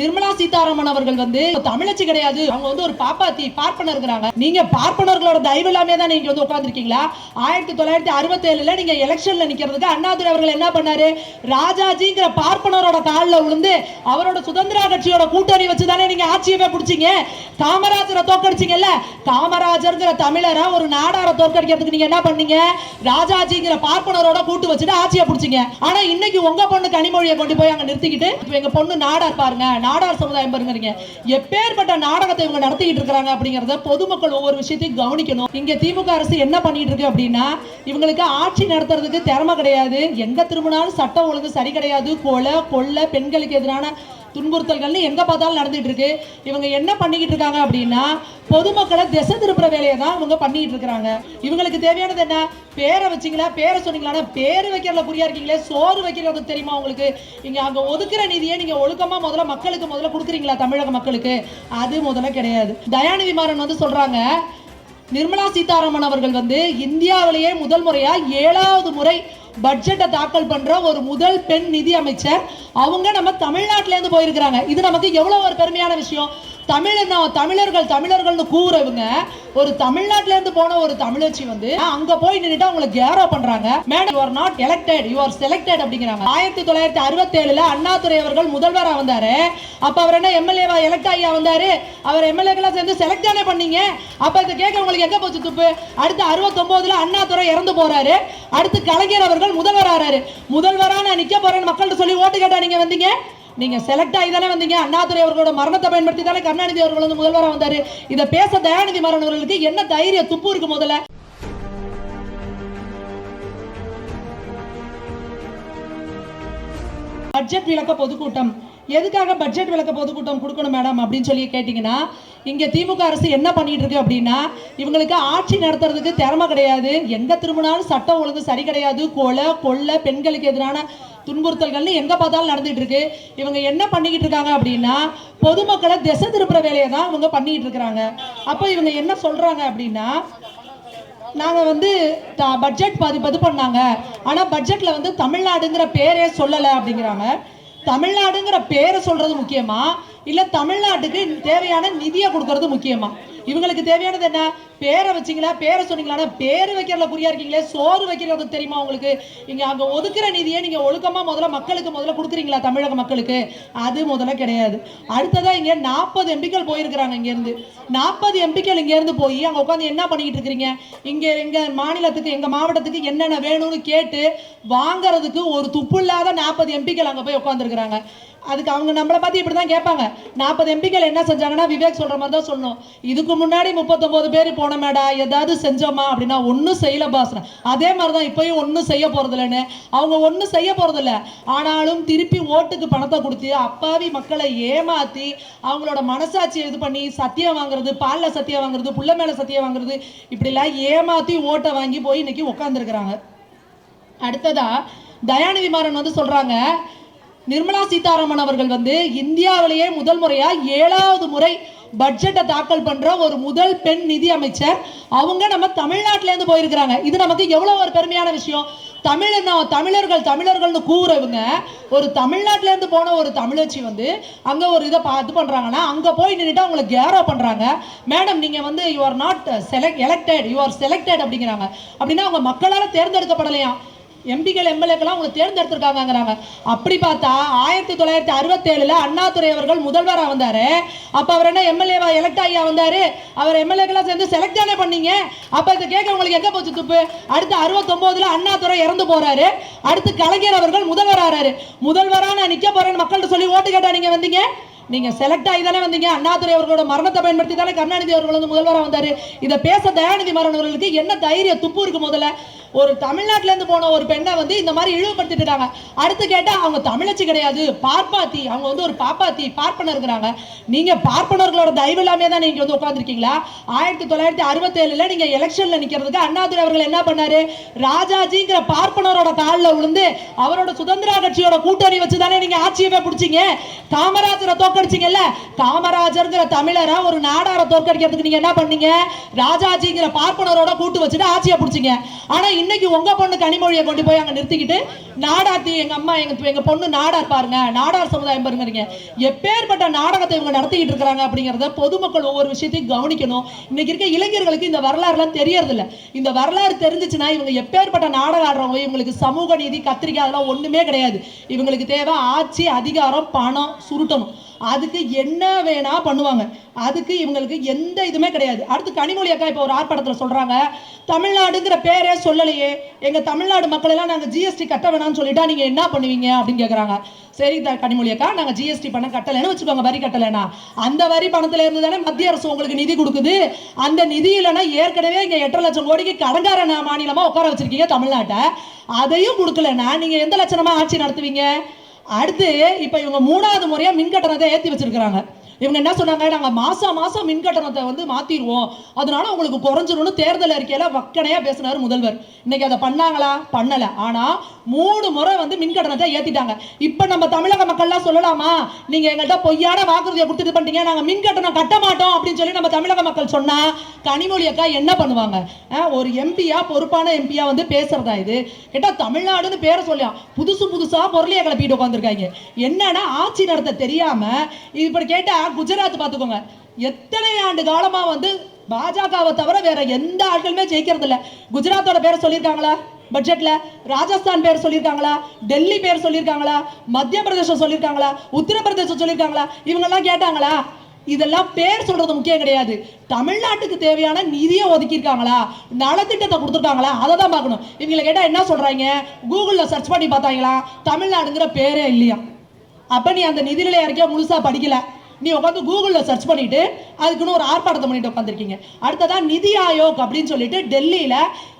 நிர்மலா சீதாராமன் அவர்கள் வந்து தமிழச்சி கிடையாது. அவங்க வந்து ஒரு பாப்பாத்தி பார்ப்பனர் இருக்கிறாங்க. நீங்க பார்ப்பனர்களோட தயவு இல்லாமே தான் நீங்க வந்து உட்காந்துருக்கீங்களா ஆயிரத்தி தொள்ளாயிரத்தி அறுபத்தி ஏழுல நீங்க எலெக்ஷன்ல நிக்கிறதுக்கு அண்ணாதுரை அவர்கள் என்ன பண்ணாரு? ராஜாஜிங்கிற பார்ப்பனரோட காலில் விழுந்து அவரோட சுதந்திர கட்சியோட கூட்டணி வச்சு தானே நீங்க ஆட்சியவே பிடிச்சீங்க? காமராஜரை தோக்கடிச்சீங்கல்ல காமராஜர்ங்கிற தமிழரை ஒரு நாடாரை தோற்கடிக்கிறதுக்கு நீங்க என்ன பண்ணீங்க? ராஜாஜிங்கிற பார்ப்பனரோட கூட்டு வச்சுட்டு ஆட்சியை பிடிச்சீங்க. ஆனா இன்னைக்கு உங்க பொண்ணு கனிமொழியை கொண்டு போய் அங்க நிறுத்திக்கிட்டு எங்க பொண்ணு நாடார் பாருங்க நாடார் சமுதாயம் பாருங்க எப்பேற்பட்ட நாடகத்தை இவங்க நடத்திக்கிட்டு இருக்கிறாங்க அப்படிங்கறத பொதுமக்கள் ஒவ்வொரு விஷயத்தையும் கவனிக்கணும். இங்க திமுக அரசு என்ன பண்ணிட்டு இருக்கு அப்படின்னா இவங்களுக்கு ஆட்சி நடத்துறதுக்கு திறமை கிடையாது. எங்க திரும்பினாலும் சட்டம் ஒழுங்கு சரி கிடையாது. கொலை கொள்ளை பெண்களுக்கு எதிரான துன்புறுத்தல்கள்னு எங்க பார்த்தாலும் நடந்துட்டு இருக்கு. இவங்க என்ன பண்ணிக்கிட்டு இருக்காங்க அப்படின்னா பொதுமக்களை திசை திருப்புற வேலையை தான் இவங்க பண்ணிக்கிட்டு இருக்கிறாங்க. இவங்களுக்கு தேவையானது என்ன? பேரை வச்சிங்களா? பேரை சொன்னீங்களா பேர் வைக்கிறதுல புரியா இருக்கீங்களே? சோறு வைக்கிறவங்க தெரியுமா உங்களுக்கு? இங்க அங்க ஒதுக்குற நிதியை நீங்க ஒழுக்கமா முதல்ல மக்களுக்கு முதல்ல கொடுக்குறீங்களா? தமிழக மக்களுக்கு. அது முதல்ல கிடையாது. தயாநிதி மாறன் வந்து சொல்றாங்க நிர்மலா சீதாராமன் அவர்கள் வந்து இந்தியாவிலேயே முதல் முறையா ஏழாவது முறை பட்ஜெட்டை தாக்கல் பண்ற ஒரு முதல் பெண் நிதி அமைச்சர். அவங்க நம்ம தமிழ்நாட்டிலேருந்து போயிருக்கிறாங்க. இது நமக்கு எவ்வளவு ஒரு பெருமையான விஷயம்? தமிழர் நான் தமிழர்கள் தமிழர்கள்னு கூறவங்க ஒரு தமிழ்நாட்டுல இருந்து போன ஒரு தமிழச்சி வந்து அங்க போய் நின்னுட்டு அவங்களை கேரோ பண்றாங்க. Madam you are not elected you are selected அப்படிங்கிறாங்க. ஆயிரத்தி தொள்ளாயிரத்தி அறுபத்தி ஏழுல அண்ணாதுரை அவர்கள் முதல்வரா வந்தாரு. அப்ப அவர் என்ன எம்எல்ஏவா எலெக்ட் ஆகியா வந்தாரு. அவர் எம்எல்ஏக்கெல்லாம் சேர்ந்து செலக்ட் தானே பண்ணீங்க? அப்ப இதை கேட்க உங்களுக்கு எங்க போச்சு துப்பு? அடுத்து அறுபத்தொன்பதுல அண்ணாதுரை இறந்து போறாரு. அடுத்து கலைஞர் அவர்கள் முதல்வர் ஆறாரு முதல்வரா நான் நிக்க போறேன்னு மக்கள்கிட்ட சொல்லி ஓட்டு கேட்டா நீங்க வந்தீங்க? நீங்க செலக்ட் ஆகி தானே வந்தீங்க. அண்ணாதுரை அவர்களோட மரணத்தை பயன்படுத்தி தானே கருணாநிதி அவர்கள் வந்து முதல்வராக வந்தாரு. இதை பேச தயாநிதி மாறன் அவர்களுக்கு என்ன தைரிய துப்பு இருக்கு முதல்ல. பட்ஜெட் விளக்க பொதுக்கூட்டம். எதுக்காக பட்ஜெட் விளக்க பொதுக்கூட்டம் கொடுக்கணும் மேடம் அப்படின்னு சொல்லி கேட்டிங்கன்னா இங்கே திமுக அரசு என்ன பண்ணிட்டு இருக்கு அப்படின்னா இவங்களுக்கு ஆட்சி நடத்துறதுக்கு திறமை கிடையாது. எங்கே திரும்பினாலும் சட்டம் ஒழுங்கு சரி கிடையாது. கொலை கொள்ளை பெண்களுக்கு எதிரான துன்புறுத்தல்கள்னு எங்கே பார்த்தாலும் நடந்துட்டு இருக்கு இவங்க என்ன பண்ணிக்கிட்டு இருக்காங்க அப்படின்னா பொதுமக்களை திசை திருப்புற வேலையை தான் இவங்க பண்ணிக்கிட்டு இருக்கிறாங்க. அப்போ இவங்க என்ன சொல்றாங்க அப்படின்னா நாங்கள் வந்து த- பட்ஜெட் பாதி இது பண்ணாங்க. ஆனால் பட்ஜெட்டில் வந்து தமிழ்நாடுங்கிற பேரே சொல்லலை அப்படிங்கிறாங்க. தமிழ்நாடுங்கிற பேரை சொல்றது முக்கியமா? இல்லை தமிழ்நாட்டுக்கு தேவையான நிதியை கொடுக்கறது முக்கியமா? இவங்களுக்கு தேவையானது என்ன? பேரை வச்சிங்களா? பேரை சொன்னீங்களா பேரு வைக்கிறதுல புரியா இருக்கீங்களே? சோறு வைக்கிறது தெரியுமா உங்களுக்கு? இங்க அங்க ஒதுக்குற நிதியை நீங்க ஒழுக்கமா முதல்ல மக்களுக்கு முதல்ல கொடுக்குறீங்களா? தமிழக மக்களுக்கு. அது முதல்ல கிடையாது. அடுத்ததாக இங்க நாற்பது எம்பிக்கள் போயிருக்கிறாங்க இங்க இருந்து நாற்பது எம்பிக்கள் இங்க இருந்து போய் அங்க உட்காந்து என்ன பண்ணிக்கிட்டு இருக்கிறீங்க? இங்க எங்க மாநிலத்துக்கு எங்க மாவட்டத்துக்கு என்னென்ன வேணும்னு கேட்டு வாங்குறதுக்கு ஒரு துப்பு இல்லாத நாற்பது எம்பிக்கள் அங்க போய் உட்காந்துருக்குறாங்க அதுக்கு அவங்க நம்மளை பார்த்து இப்படி தான் கேட்பாங்க. நாற்பது எம்பிக்கள் என்ன செஞ்சாங்கன்னா விவேக் சொல்ற மாதிரி தான் சொல்லணும். இதுக்கு முன்னாடி முப்பத்தொம்போது பேர் போனமேடா ஏதாவது செஞ்சோமா அப்படின்னா ஒன்றும் செய்யல பாஸ் அதே மாதிரி தான் இப்பயும் ஒன்றும் செய்ய போகிறதில்லன்னு அவங்க ஒன்றும் செய்ய போறதில்ல. ஆனாலும் திருப்பி ஓட்டுக்கு பணத்தை கொடுத்து அப்பாவி மக்களை ஏமாத்தி அவங்களோட மனசாட்சியை இது பண்ணி சத்தியம் வாங்குறது பாலில் சத்தியம் வாங்குறது புள்ள மேலே சத்தியம் வாங்குறது இப்படிலாம் ஏமாத்தி ஓட்டை வாங்கி போய் இன்னைக்கு உட்காந்துருக்குறாங்க அடுத்ததா தயாநிதி மாறன் வந்து சொல்றாங்க நிர்மலா சீதாராமன் அவர்கள் வந்து இந்தியாவிலேயே முதல் முறையா ஏழாவது முறை பட்ஜெட்டை தாக்கல் பண்ற ஒரு முதல் பெண் நிதி அமைச்சர். அவங்க நம்ம தமிழ்நாட்டிலேருந்து போயிருக்கிறாங்க. இது நமக்கு எவ்வளோ ஒரு பெருமையான விஷயம். தமிழ் தமிழர்கள் தமிழர்கள்னு கூறவங்க ஒரு தமிழ்நாட்டிலேருந்து போன ஒரு தமிழச்சி வந்து அங்கே ஒரு இதை பார்த்து பண்ணுறாங்கன்னா அங்கே போய் நின்றுட்டு அவங்களை கேரோ பண்ணுறாங்க மேடம் நீங்கள் வந்து you are not select elected you are selected அப்படிங்கிறாங்க. அப்படின்னா அவங்க மக்களால் தேர்ந்தெடுக்கப்படலையா எம்பிக்கள் எம்எல்ஏக்கெல்லாம் உங்களை தேர்ந்தெடுத்திருக்காங்கிறாங்க அப்படி பார்த்தா ஆயிரத்தி தொள்ளாயிரத்தி அறுபத்தேழுல அண்ணாதுரை அவர்கள் முதல்வராக வந்தார். அப்போ அவர் என்ன எம்எல்ஏவா எலெக்ட் ஆகியா வந்தார்? அவர் எம்எல்ஏக்கெல்லாம் சேர்ந்து செலக்ட் தானே பண்ணீங்க? அப்போ இதை கேட்க உங்களுக்கு எங்கே போச்சு துப்பு? அடுத்து அறுபத்தொம்போதில் அண்ணாதுரை இறந்து போகிறாரு அடுத்து கலைஞர் அவர்கள் முதல்வராகிறாரு முதல்வராக நான் நிற்க போகிறேன்னு மக்கள்கிட்ட சொல்லி ஓட்டு கேட்டால் நீங்கள் வந்தீங்க? நீங்க செலக்ட் ஆகி தானே வந்தீங்க. அண்ணாதுரை அவர்களோட மரணத்தை பயன்படுத்தி தானே கருணாநிதி அவர்கள் வந்து முதல்வராக வந்தாரு. இதை பேச தயாநிதி மரணவர்களுக்கு என்ன தைரிய துப்பு இருக்கு முதல்ல. ஒரு தமிழ்நாட்டுல இருந்து போன ஒரு பெண்ணை வந்து இந்த மாதிரி இழிவுபடுத்திட்டாங்க அடுத்து கேட்டா அவங்க தமிழச்சி கிடையாது. பார்ப்பாத்தி. அவங்க வந்து ஒரு பாப்பாத்தி பார்ப்பனர் இருக்கிறாங்க. நீங்க பார்ப்பனர்களோட தயவு இல்லாமே தான் நீங்க வந்து உட்காந்துருக்கீங்களா ஆயிரத்தி தொள்ளாயிரத்தி அறுபத்தி ஏழுல நீங்க எலெக்ஷன்ல நிக்கிறதுக்கு அண்ணாதுரை அவர்கள் என்ன பண்ணாரு? ராஜாஜிங்கிற பார்ப்பனரோட காலில் விழுந்து அவரோட சுதந்திர கட்சியோட கூட்டணி வச்சு தானே நீங்க ஆட்சியவே பிடிச்சீங்க? காமராஜரை தோக்கடிச்சிங்கல்ல காமராஜர்ங்கிற தமிழரை ஒரு நாடார தோற்கடிக்கிறதுக்கு நீங்க என்ன பண்ணீங்க? ராஜாஜிங்கிற பார்ப்பனரோட கூட்டு வச்சுட்டு ஆட்சியை பிடிச்சிங்க. ஆனா இன்னைக்கு உங்க பொண்ணு கனிமொழியை கொண்டு போய் அங்க நிறுத்திக்கிட்டு நாடாத்தி எங்க அம்மா எங்க எங்க பொண்ணு நாடார் பாருங்க நாடார் சமுதாயம் பாருங்க எப்பேற்பட்ட நாடகத்தை இவங்க நடத்திக்கிட்டு இருக்கிறாங்க அப்படிங்கறத பொதுமக்கள் ஒவ்வொரு விஷயத்தையும் கவனிக்கணும். இன்னைக்கு இருக்க இளைஞர்களுக்கு இந்த வரலாறுலாம் தெரியறது இல்ல இந்த வரலாறு தெரிஞ்சுச்சுன்னா இவங்க எப்பேற்பட்ட நாடகம் ஆடுறவங்க இவங்களுக்கு சமூக நீதி கத்திரிக்காய் அதெல்லாம் ஒண்ணுமே கிடையாது. இவங்களுக்கு தேவை ஆட்சி அதிகாரம் பணம் சுருட்டணும். அதுக்கு என்ன வேணா பண்ணுவாங்க. அதுக்கு இவங்களுக்கு எந்த இதுவுமே கிடையாது. அடுத்து கனிமொழி அக்கா இப்போ ஒரு ஆர்ப்பாட்டத்தில் சொல்றாங்க. தமிழ்நாடுங்கிற பேரே சொல்லலையே. எங்க தமிழ்நாடு மக்கள் எல்லாம் நாங்கள் ஜிஎஸ்டி கட்ட வேணாம்னு சொல்லிட்டா நீங்க என்ன பண்ணுவீங்க அப்படின்னு கேட்குறாங்க சரி த கனிமொழி அக்கா நாங்கள் ஜிஎஸ்டி பணம் கட்டலைன்னு வச்சுக்கோங்க. வரி கட்டலைன்னா. அந்த வரி பணத்துல இருந்து தானே மத்திய அரசு உங்களுக்கு நிதி கொடுக்குது. அந்த நிதி இல்லைன்னா ஏற்கனவே இங்கே எட்டரை லட்சம் கோடிக்கு கடங்கார மாநிலமாக மாநிலமா உட்கார வச்சிருக்கீங்க தமிழ்நாட்டை. அதையும் கொடுக்கலன்னா நீங்க எந்த லட்சணமா ஆட்சி நடத்துவீங்க? அடுத்து இப்போ இவங்க மூணாவது முறையாக மின் கட்டணத்தை ஏற்றி வச்சிருக்காங்க இவங்க என்ன சொன்னாங்க? நாங்கள் மாதம் மாசம் மின் கட்டணத்தை வந்து மாத்திடுவோம் அதனால உங்களுக்கு குறைஞ்சிரும்னு தேர்தல் அறிக்கையில வக்கனையா பேசினார் முதல்வர். இன்னைக்கு அதை பண்ணாங்களா? பண்ணல. ஆனா மூணு முறை வந்து மின் கட்டணத்தை ஏத்திட்டாங்க. இப்ப நம்ம தமிழக மக்கள்லாம் சொல்லலாமா? நீங்க எங்கள்கிட்ட பொய்யான வாக்குறுதியை கொடுத்துட்டு பண்ணிட்டீங்க. நாங்க மின் கட்டணம் கட்ட மாட்டோம் அப்படின்னு சொல்லி நம்ம தமிழக மக்கள் சொன்னா கனிமொழி அக்கா என்ன பண்ணுவாங்க? ஒரு எம்பியா பொறுப்பான எம்பியா வந்து பேசுறதா இது? கேட்டா தமிழ்நாடுன்னு பேரை சொல்லியா. புதுசு புதுசா பொருளையை கிளப்பிட்டு உட்காந்துருக்காங்க என்னன்னா ஆட்சி நடத்த தெரியாம இப்படி கேட்டா குஜராத் பார்த்துக்கோங்க. எத்தனை ஆண்டு காலமாக வந்து பாஜகவை தவிர வேற எந்த ஆட்களுமே ஜெயிக்கிறது இல்லை. குஜராத்தோட பேரை சொல்லியிருக்காங்களா? பட்ஜெட்ல ராஜஸ்தான் பேர் சொல்லியிருக்காங்களா? டெல்லி பேர் சொல்லியிருக்காங்களா? மத்திய பிரதேசம் சொல்லியிருக்காங்களா? உத்தரப்பிரதேசம் சொல்லியிருக்காங்களா? இவங்கெல்லாம் கேட்டாங்களா? இதெல்லாம் பேர் சொல்றது முக்கியம் கிடையாது. தமிழ்நாட்டுக்கு தேவையான நிதியை ஒதுக்கியிருக்காங்களா? நலத்திட்டத்தை கொடுத்துருக்காங்களா? அதை தான் பார்க்கணும். இவங்களை கேட்டால் என்ன சொல்றாங்க? கூகுளில் சர்ச் பண்ணி பார்த்தாங்களா? தமிழ்நாடுங்கிற பேரே இல்லையா. அப்போ நீ அந்த நிதிநிலை அறிக்கையை முழுசா படிக்கல. நீ உட்காந்து கூகுளில் சர்ச் பண்ணிட்டு அதுக்குன்னு ஒரு ஆர்ப்பாட்டத்தை பண்ணிட்டு உட்காந்துருக்கீங்க அடுத்ததான் நிதி ஆயோக் அப்படின்னு சொல்லிட்டு டெல்லியில்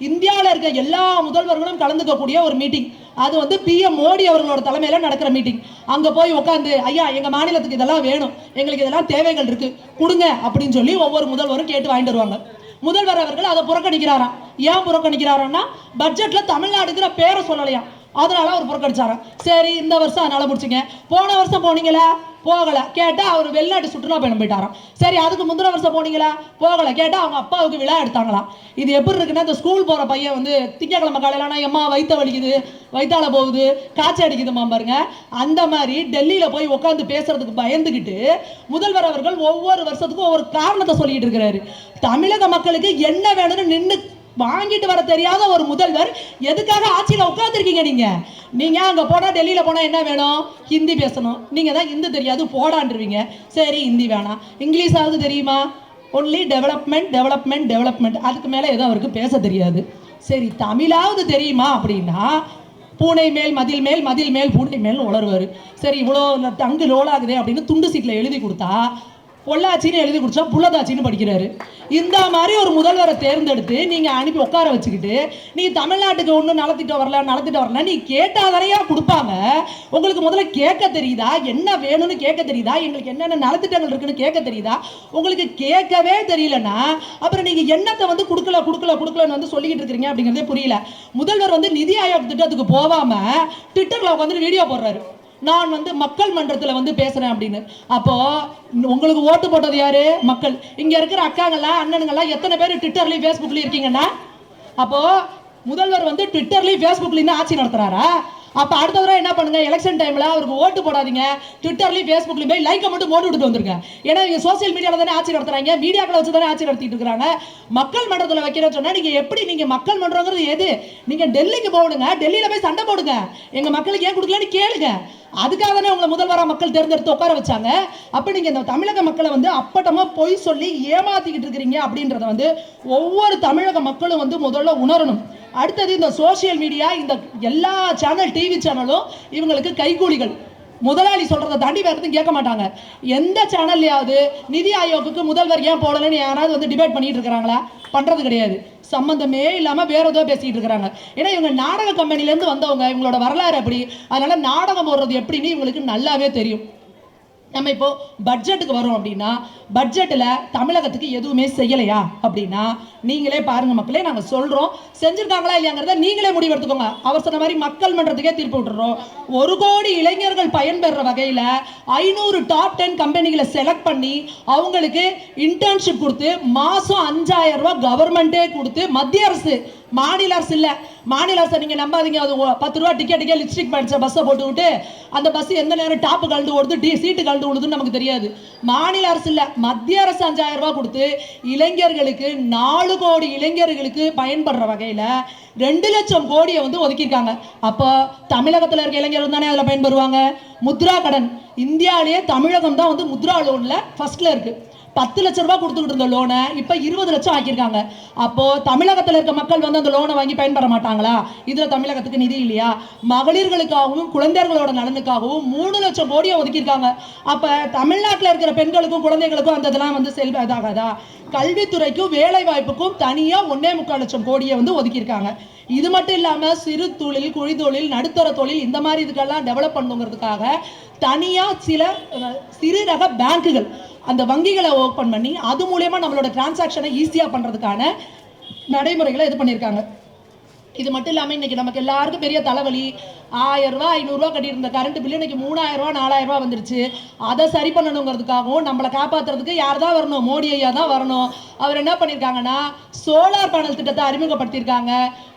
இந்தியாவில் இருக்க எல்லா முதல்வர்களும் கலந்துக்கக்கூடிய ஒரு மீட்டிங் அது வந்து பிஎம் மோடி அவர்களோட தலைமையில் நடக்கிற மீட்டிங் அங்கே போய் உட்காந்து ஐயா எங்கள் மாநிலத்துக்கு இதெல்லாம் வேணும். எங்களுக்கு இதெல்லாம் தேவைகள் இருக்கு. கொடுங்க அப்படின்னு சொல்லி ஒவ்வொரு முதல்வரும் கேட்டு வாங்கிட்டு வருவாங்க. முதல்வர் அவர்கள் அதை புறக்கணிக்கிறாராம் ஏன் புறக்கணிக்கிறாரான்னா பட்ஜெட்ல தமிழ்நாடுங்கிற பேரை சொல்லலையா? அதனால அவர் புறக்கணிச்சாராம். சரி இந்த வருஷம் அதனால முடிச்சுங்க. போன வருஷம் போனீங்களா போகல. கேட்டால் அவர் வெளிநாட்டு சுற்றுலா பயணம் போயிட்டாராம். சரி அதுக்கு முந்தின வருஷம் போனீங்களா? போகல. கேட்டால் அவங்க அப்பாவுக்கு விழா எடுத்தாங்களாம் இது எப்படி இருக்குன்னா இந்த ஸ்கூல் போகிற பையன் வந்து திங்கக்கிழமை காலையில எம்மா வயிற்ற வலிக்குது வயிற்றால போகுது காய்ச்சல் அடிக்குதுமா பாருங்க. அந்த மாதிரி டெல்லியில் போய் உட்காந்து பேசுறதுக்கு பயந்துக்கிட்டு முதல்வர் அவர்கள் ஒவ்வொரு வருஷத்துக்கும் ஒவ்வொரு காரணத்தை சொல்லிட்டு இருக்கிறாரு. தமிழக மக்களுக்கு என்ன வேணும்னு நின்று வாங்கிட்டு வர தெரியாத ஒரு முதல்வர் எதுக்காக ஆட்சியில் உட்காந்துருக்கீங்க நீங்க? நீங்க அங்க போனா டெல்லியில போனா என்ன வேணும்? ஹிந்தி பேசணும். நீங்க தான் ஹிந்தி தெரியாது போடான்றுவீங்க. சரி ஹிந்தி வேணாம். இங்கிலீஷாவது தெரியுமா? ஒன்லி டெவலப்மெண்ட் டெவலப்மெண்ட் டெவலப்மெண்ட் அதுக்கு மேல எதுவும் அவருக்கு பேச தெரியாது. சரி தமிழாவது தெரியுமா அப்படின்னா பூனை மேல் மதில் மேல் மதில் மேல் பூனை மேல் உளருவார் சரி இவ்வளோ தங்கு லோலாகுதே அப்படின்னு துண்டு சீட்டில் எழுதி கொடுத்தா பொள்ளாச்சின்னு எழுதி கொடுத்தா புள்ளதாச்சின்னு படிக்கிறாரு. இந்த மாதிரி ஒரு முதல்வரை தேர்ந்தெடுத்து நீங்க அனுப்பி உட்கார வச்சுக்கிட்டு நீ தமிழ்நாட்டுக்கு ஒன்றும் நலத்திட்டு வரல நலத்திட்டு வரல நீ கேட்டாதானையா கொடுப்பாங்க? உங்களுக்கு முதல்ல கேட்க தெரியுதா? என்ன வேணும்னு கேட்க தெரியுதா? எங்களுக்கு என்னென்ன நலத்திட்டங்கள் இருக்குன்னு கேட்க தெரியுதா? உங்களுக்கு கேட்கவே தெரியலன்னா அப்புறம் நீங்க என்னத்தை வந்து கொடுக்கல கொடுக்கல கொடுக்கலன்னு வந்து சொல்லிக்கிட்டு இருக்கிறீங்க அப்படிங்கிறதே புரியல. முதல்வர் வந்து நிதி ஆயோக் திட்டத்துக்கு போகாமல் ட்விட்டர்ல உட்காந்து வீடியோ போடுறாரு. நான் வந்து மக்கள் மன்றத்தில் வந்து பேசுறேன் அப்படின்னு. அப்போ உங்களுக்கு ஓட்டு போட்டது யாரு? மக்கள். இங்க இருக்கிற அக்காங்கெல்லாம் அண்ணனுங்கெல்லாம் எத்தனை பேர் ட்விட்டர்லயும் ஃபேஸ்புக்லயும் இருக்கீங்கன்னா? அப்போ முதல்வர் வந்து ட்விட்டர்லயும் ஃபேஸ்புக்லயும் ஆட்சி நடத்துறாரா? அப்போ அடுத்த தடவை என்ன பண்ணுங்க? எலெக்ஷன் டைம்ல அவருக்கு ஓட்டு போடாதீங்க. ட்விட்டர்லயும் ஃபேஸ்புக்லயும் போய் லைக்கை மட்டும் போட்டு விட்டுட்டு வந்துருங்க. ஏன்னா இவங்க சோசியல் மீடியாவில் தானே ஆட்சி நடத்துறாங்க. மீடியாக்களை வச்சு தானே ஆட்சி நடத்திட்டு இருக்காங்க மக்கள் மன்றத்தில் வைக்கிறேன்னு சொன்னா நீங்க எப்படி நீங்க மக்கள் மன்றங்கிறது எது? நீங்க டெல்லிக்கு போடுங்க டெல்லியில போய் சண்டை போடுங்க. எங்க மக்களுக்கு ஏன் கொடுக்கலன்னு கேளுங்க. அதுக்காக தானே உங்களை முதல்வராக மக்கள் தேர்ந்தெடுத்து உட்கார வச்சாங்க. அப்போ நீங்க இந்த தமிழக மக்களை வந்து அப்பட்டமா பொய் சொல்லி ஏமாத்திக்கிட்டு இருக்கிறீங்க அப்படின்றத வந்து ஒவ்வொரு தமிழக மக்களும் வந்து முதல்ல உணரணும். அடுத்தது இந்த சோஷியல் மீடியா இந்த எல்லா சேனல் டிவி சேனலும் இவங்களுக்கு கைகூலிகள். முதலாளி சொல்றதை தாண்டி வேறு எதுவும் கேட்க மாட்டாங்க. எந்த சேனல்லையாவது நிதி ஆயோக்குக்கு முதல்வர் ஏன் போடலன்னு யாராவது வந்து டிபேட் பண்ணிட்டு இருக்கிறாங்களா? பண்றது கிடையாது. சம்பந்தமே இல்லாம வேற ஏதோ பேசிட்டு இருக்கிறாங்க. ஏன்னா இவங்க நாடக கம்பெனில இருந்து வந்தவங்க இவங்களோட வரலாறு அப்படி. அதனால நாடகம் போடுறது எப்படின்னு இவங்களுக்கு நல்லாவே தெரியும். நம்ம இப்போ பட்ஜெட்டுக்கு வரோம் அப்படின்னா பட்ஜெட்டில் தமிழகத்துக்கு எதுவுமே செய்யலையா? அப்படின்னா நீங்களே பாருங்க மக்களே நாங்கள் சொல்கிறோம் செஞ்சுருக்காங்களா இல்லையாங்கிறத நீங்களே முடிவெடுத்துக்கோங்க. அவர் சொன்ன மாதிரி மக்கள் மன்றத்துக்கே தீர்ப்பு விட்டுறோம். ஒரு கோடி இளைஞர்கள் பயன்பெற வகையில் ஐநூறு டாப் டென் கம்பெனிகளை செலக்ட் பண்ணி அவங்களுக்கு இன்டர்ன்ஷிப் கொடுத்து மாதம் அஞ்சாயிரம் ரூபாய் கவர்மெண்ட்டே கொடுத்து மத்திய அரசு மாநில அரசு இல்லை. மாநில அரசை நீங்கள் நம்பாதீங்க. அது பத்து ரூபா டிக்கெட்டுக்கே லிப்ஸ்டிக் படிச்ச பஸ்ஸை போட்டு விட்டு அந்த பஸ் எந்த நேரம் டாப்பு கலந்து ஓடுது டி சீட்டு கலந்து ஓடுதுன்னு நமக்கு தெரியாது. மாநில அரசு இல்லை. மத்திய அரசு அஞ்சாயிரம் ரூபாய் கொடுத்து இளைஞர்களுக்கு நாலு கோடி இளைஞர்களுக்கு பயன்படுற வகையில் ரெண்டு லட்சம் கோடியை வந்து ஒதுக்கியிருக்காங்க. அப்போ தமிழகத்தில் இருக்க இளைஞர்கள் தானே அதில் பயன்பெறுவாங்க? முத்ரா கடன். இந்தியாவிலேயே தமிழகம் தான் வந்து முத்ரா லோனில் ஃபர்ஸ்ட்ல இருக்கு. பத்து லட்ச ரூபாய் கொடுத்துக்கிட்டு இருந்த லோனை இப்போ இருபது லட்சம் ஆக்கியிருக்காங்க. அப்போ தமிழகத்தில் இருக்க மக்கள் வந்து அந்த லோனை வாங்கி பயன்பெற மாட்டாங்களா? இதில் தமிழகத்துக்கு நிதி இல்லையா? மகளிர்களுக்காகவும் குழந்தைகளோட நலனுக்காகவும் மூணு லட்சம் கோடியை ஒதுக்கியிருக்காங்க. அப்போ தமிழ்நாட்டில் இருக்கிற பெண்களுக்கும் குழந்தைகளுக்கும் அந்த இதெல்லாம் வந்து செல்வ இதாகாதா? கல்வித்துறைக்கும் வேலை வாய்ப்புக்கும் தனியாக ஒன்னே முக்கால் லட்சம் கோடியை வந்து ஒதுக்கியிருக்காங்க. இது மட்டும் இல்லாமல் சிறு தொழில் குழி தொழில் நடுத்தர தொழில் இந்த மாதிரி இதுக்கெல்லாம் டெவலப் பண்ணுங்கிறதுக்காக தனியாக சில சிறு ரக பேங்குகள் அந்த வங்கிகளை ஓப்பன் பண்ணி அது மூலயமா நம்மளோட டிரான்சாக்ஷனை ஈஸியாக பண்ணுறதுக்கான நடைமுறைகளை இது பண்ணியிருக்காங்க. இது மட்டும் இல்லாமல் இன்னைக்கு நமக்கு எல்லாருக்கும் பெரிய தலைவலி ஆயிரம் ரூபா ஐநூறுரூவா கட்டியிருந்த கரண்ட் பில்லு இன்னைக்கு மூணாயிரம் ரூபா நாலாயிரம் ரூபா வந்துருச்சு. அதை சரி பண்ணணுங்கிறதுக்காகவும் நம்மளை காப்பாற்றுறதுக்கு யார் தான் வரணும்? மோடி ஐயா தான் வரணும். அவர் என்ன பண்ணியிருக்காங்கன்னா சோலார் பேனல் திட்டத்தை அறிமுகப்படுத்தியிருக்காங்க.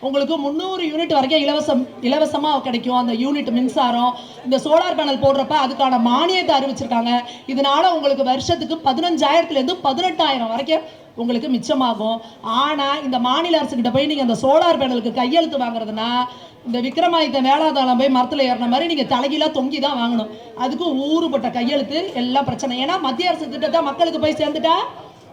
உங்களுக்கு முந்நூறு யூனிட் வரைக்கும் இலவசம் இலவசமாக கிடைக்கும் அந்த யூனிட் மின்சாரம். இந்த சோலார் பேனல் போடுறப்ப அதுக்கான மானியத்தை அறிவிச்சிருக்காங்க. இதனால உங்களுக்கு வருஷத்துக்கு பதினஞ்சாயிரத்துலேருந்து பதினெட்டாயிரம் வரைக்கும் உங்களுக்கு மிச்சமாகும். ஆனால் இந்த மாநில அரசுக்கிட்ட போய் நீங்கள் அந்த சோலார் பேனலுக்கு கையெழுத்து வாங்குறதுனா இந்த விக்ரமாதித்த வேளாதாளம் போய் மரத்தில் ஏறின மாதிரி நீங்கள் தலைகீழாக தொங்கி தான் வாங்கணும். அதுக்கும் ஊறுபட்ட கையெழுத்து எல்லாம் பிரச்சனை. ஏன்னா மத்திய அரசு திட்டத்தை மக்களுக்கு போய் சேர்ந்துட்டா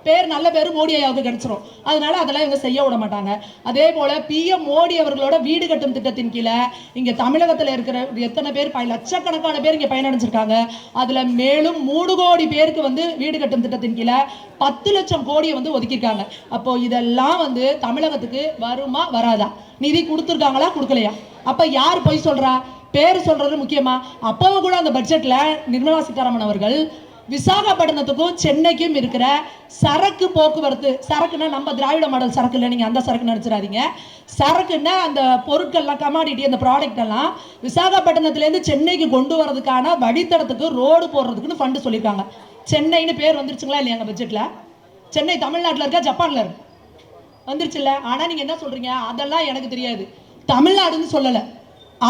பேர் நல்ல பேர் மோடி ஐயாவுக்கு கிடைச்சிரும். அதனால அதெல்லாம் இவங்க செய்ய விட மாட்டாங்க. அதே போல பிஎம் மோடி அவர்களோட வீடு கட்டும் திட்டத்தின் கீழே இங்க தமிழகத்துல இருக்கிற எத்தனை பேர் லட்சக்கணக்கான பேர் இங்க பயனடைஞ்சிருக்காங்க. அதுல மேலும் மூணு கோடி பேருக்கு வந்து வீடு கட்டும் திட்டத்தின் கீழே பத்து லட்சம் கோடியை வந்து ஒதுக்கியிருக்காங்க. அப்போ இதெல்லாம் வந்து தமிழகத்துக்கு வருமா வராதா? நிதி கொடுத்துருக்காங்களா? கொடுக்கலையா? அப்ப யார் பொய் சொல்றா? பேர் சொல்றது முக்கியமா? அப்பவும் கூட அந்த பட்ஜெட்ல நிர்மலா சீதாராமன் அவர்கள் விசாகப்பட்டினத்துக்கும் சென்னைக்கும் இருக்கிற சரக்கு போக்குவரத்து சரக்குன்னா நம்ம திராவிட மாடல் சரக்கு இல்லை நீங்கள் அந்த சரக்கு நினச்சிடாதீங்க. சரக்குன்னா அந்த பொருட்கள்லாம் கமாடிட்டி அந்த ப்ராடக்ட் எல்லாம் விசாகப்பட்டினத்துலேருந்து சென்னைக்கு கொண்டு வரதுக்கான வழித்தடத்துக்கு ரோடு போடுறதுக்குன்னு ஃபண்டு சொல்லியிருக்காங்க சென்னைன்னு பேர் வந்துருச்சுங்களா இல்லையா எங்கள் பட்ஜெட்டில் சென்னை தமிழ்நாட்டில் இருக்கா ஜப்பானில் இருக்கு? வந்துருச்சுல்ல. ஆனால் நீங்கள் என்ன சொல்கிறீங்க அதெல்லாம் எனக்கு தெரியாது. தமிழ்நாடுன்னு சொல்லலை.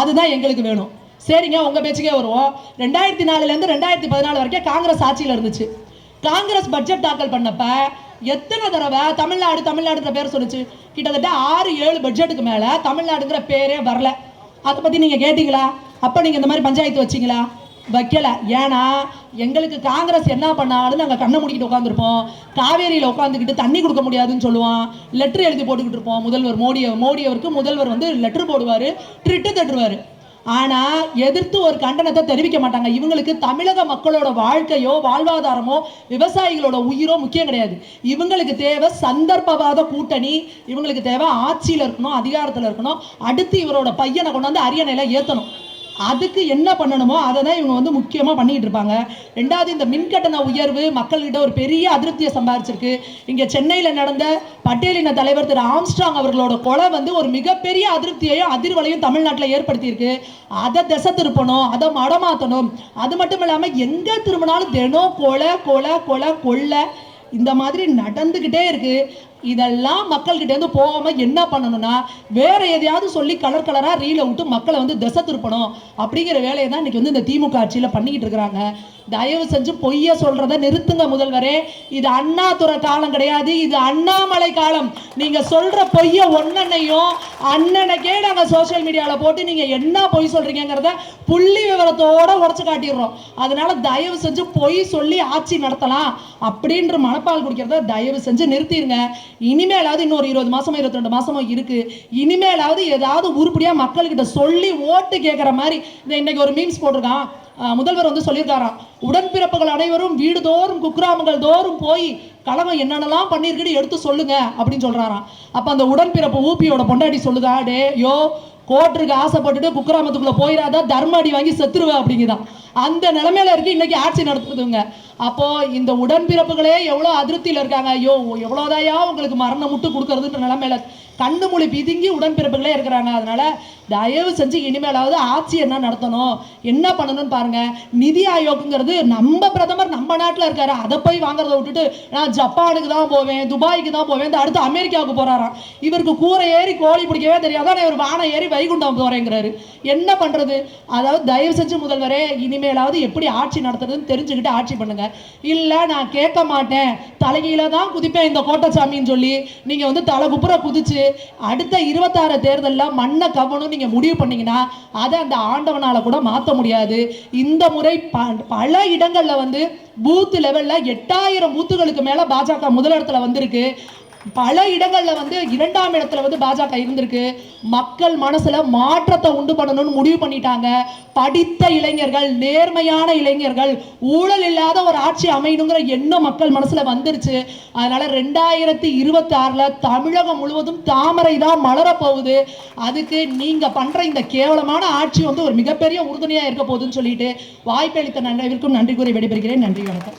அதுதான் எங்களுக்கு வேணும். சரிங்க உங்கள் பேச்சுக்கே வருவோம். ரெண்டாயிரத்தி நாலுலேருந்து ரெண்டாயிரத்தி பதினாலு வரைக்கும் காங்கிரஸ் ஆட்சியில் இருந்துச்சு. காங்கிரஸ் பட்ஜெட் தாக்கல் பண்ணப்ப எத்தனை தடவை தமிழ்நாடு தமிழ்நாடுன்ற பேர் சொல்லுச்சு. கிட்டத்தட்ட ஆறு ஏழு பட்ஜெட்டுக்கு மேலே தமிழ்நாடுங்கிற பேரே வரல. அதை பற்றி நீங்கள் கேட்டிங்களா? அப்போ நீங்கள் இந்த மாதிரி பஞ்சாயத்து வச்சிங்களா? வைக்கல. ஏன்னா எங்களுக்கு காங்கிரஸ் என்ன பண்ணாலும் நாங்கள் கண்ணை முடிக்கிட்டு உட்காந்துருப்போம் காவேரியில் உட்காந்துக்கிட்டு தண்ணி கொடுக்க முடியாதுன்னு சொல்லுவான். லெட்டர் எழுதி போட்டுக்கிட்டு இருப்போம். முதல்வர் மோடி மோடி அவருக்கு முதல்வர் வந்து லெட்டர் போடுவார். ட்ரிட்டு தட்டுருவார் ஆனால் எதிர்த்து ஒரு கண்டனத்தை தெரிவிக்க மாட்டாங்க. இவங்களுக்கு தமிழக மக்களோட வாழ்க்கையோ வாழ்வாதாரமோ விவசாயிகளோட உயிரோ முக்கியம் கிடையாது. இவங்களுக்கு தேவை சந்தர்ப்பவாத கூட்டணி இவங்களுக்கு தேவை ஆட்சியில் இருக்கணும் அதிகாரத்தில் இருக்கணும். அடுத்து இவரோட பையனை கொண்டாந்து அரியணையில் ஏற்றணும் அதுக்கு என்ன பண்ணணுமோ அதை தான் இவங்க வந்து முக்கியமாக பண்ணிக்கிட்டு இருப்பாங்க. ரெண்டாவது இந்த மின்கட்டண உயர்வு மக்கள்கிட்ட ஒரு பெரிய அதிருப்தியை சம்பாதிச்சிருக்கு இங்கே சென்னையில் நடந்த பட்டேலின தலைவர் திரு ஆம்ஸ்ட்ராங் அவர்களோட கொலை வந்து ஒரு மிகப்பெரிய அதிருப்தியையும் அதிர்வலையும் தமிழ்நாட்டில் ஏற்படுத்தியிருக்கு. அதை திசை திருப்பணும் அதை மடமாற்றணும் அது மட்டும் இல்லாமல் எங்கே திரும்பினாலும் தினம் கொலை கொலை கொலை கொள்ளை இந்த மாதிரி நடந்துக்கிட்டே இருக்குது இதெல்லாம் மக்கள்கிட்ட இருந்து போகாம என்ன பண்ணணும்னா வேற எதையாவது சொல்லி கலர் கலரா ரீல விட்டு மக்களை வந்து திசை திருப்பணும் அப்படிங்கிற வேலையை தான் இன்னைக்கு வந்து இந்த திமுக ஆட்சியில பண்ணிக்கிட்டு இருக்கிறாங்க. தயவு செஞ்சு பொய்ய சொல்றத நிறுத்துங்க முதல்வரே. இது அண்ணாதுரை காலம் கிடையாது இது அண்ணாமலை காலம். நீங்க சொல்ற பொய்ய ஒன்னன்னையும் அண்ணனைக்கே நாங்க சோஷியல் மீடியால போட்டு நீங்க என்ன பொய் சொல்றீங்கிறத புள்ளி விவரத்தோட உடச்சு காட்டிடுறோம். அதனால தயவு செஞ்சு பொய் சொல்லி ஆட்சி நடத்தலாம் அப்படின்ற மனப்பால் குடிக்கிறத தயவு செஞ்சு நிறுத்திடுங்க. இனிமேலாவது இன்னொரு இருபது மாசமோ இருபத்தி ரெண்டு மாசமோ இருக்கு. இனிமேலாவது ஏதாவது உருப்படியா மக்கள்கிட்ட சொல்லி ஓட்டு கேட்குற மாதிரி இந்த இன்னைக்கு ஒரு மீம்ஸ் போட்டிருக்கான். முதல்வர் வந்து சொல்லியிருக்காராம். உடன்பிறப்புகள் அனைவரும் வீடு தோறும் குக்கிராமங்கள் தோறும் போய் கலவன் என்னென்னலாம் பண்ணியிருக்குன்னு எடுத்து சொல்லுங்க அப்படின்னு சொல்றாராம். அப்ப அந்த உடன்பிறப்பு ஊபியோட பொண்டாட்டி சொல்லுதா டே யோ கோட்டருக்கு ஆசைப்பட்டுட்டு குக்கிராமத்துக்குள்ள போயிடாதான் தர்ம அடி வாங்கி செத்துருவேன் அப்படிங்குதான் அந்த நிலைமையில இருக்கு இன்னைக்கு ஆட்சி நடத்துதுங்க அப்போ இந்த உடன்பிறப்புகளே எவ்வளோ அதிருப்தியில் இருக்காங்க? ஐயோ எவ்வளோதாயா உங்களுக்கு மரணம் முட்டு கொடுக்கறதுன்ற நிலமையில கண்ணு மொழி பிதுங்கி உடன்பிறப்புகளே இருக்கிறாங்க. அதனால தயவு செஞ்சு இனிமேலாவது ஆட்சி என்ன நடத்தணும் என்ன பண்ணணும்னு பாருங்க. நிதி ஆயோக்குங்கிறது நம்ம பிரதமர் நம்ம நாட்டில் இருக்காரு. அதை போய் வாங்குறத விட்டுட்டு நான் ஜப்பானுக்கு தான் போவேன் துபாய்க்கு தான் போவேன் அடுத்து அமெரிக்காவுக்கு போறாராம். இவருக்கு கூரை ஏறி கோழி பிடிக்கவே தெரியாது. ஆனால் இவர் வானம் ஏறி வைகுண்டம் போறேங்கிறாரு. என்ன பண்றது? அதாவது தயவு செஞ்சு முதல்வரே இனிமேலாவது எப்படி ஆட்சி நடத்துறதுன்னு தெரிஞ்சுக்கிட்டு ஆட்சி பண்ணுங்க. இல்லை நான் கேட்க மாட்டேன். தலைகீழ தான் குதிப்பேன் இந்த கோட்டச்சாமின்னு சொல்லி. நீங்க வந்து தலை குப்புற குதிச்சு அடுத்த இருபத்தாறு தேர்தலில் மண்ணை கவனம் நீங்க முடிவு பண்ணீங்கன்னா அதை அந்த ஆண்டவனால கூட மாற்ற முடியாது. இந்த முறை ப- பல இடங்கள்ல வந்து பூத் லெவல்ல எட்டாயிரம் பூத்துகளுக்கு மேல பாஜக முதலிடத்தில் வந்திருக்கு. பல இடங்களில் வந்து இரண்டாம் இடத்துல வந்து பாஜக இருந்திருக்கு. மக்கள் மனசுல மாற்றத்தை உண்டு பண்ணணும்னு முடிவு பண்ணிட்டாங்க. படித்த இளைஞர்கள் நேர்மையான இளைஞர்கள் ஊழல் இல்லாத ஒரு ஆட்சி அமையணுங்கிற எண்ணம் மக்கள் மனசுல வந்துருச்சு. அதனால ரெண்டாயிரத்தி இருபத்தி ஆறுல தமிழகம் முழுவதும் தாமரை தான் மலரப்போகுது. அதுக்கு நீங்க பண்ற இந்த கேவலமான ஆட்சி வந்து ஒரு மிகப்பெரிய உறுதுணையா இருக்க போகுதுன்னு சொல்லிட்டு வாய்ப்பளித்த நன்றிவிற்கும் நன்றி கூறி விடைபெறுகிறேன். நன்றி வணக்கம்.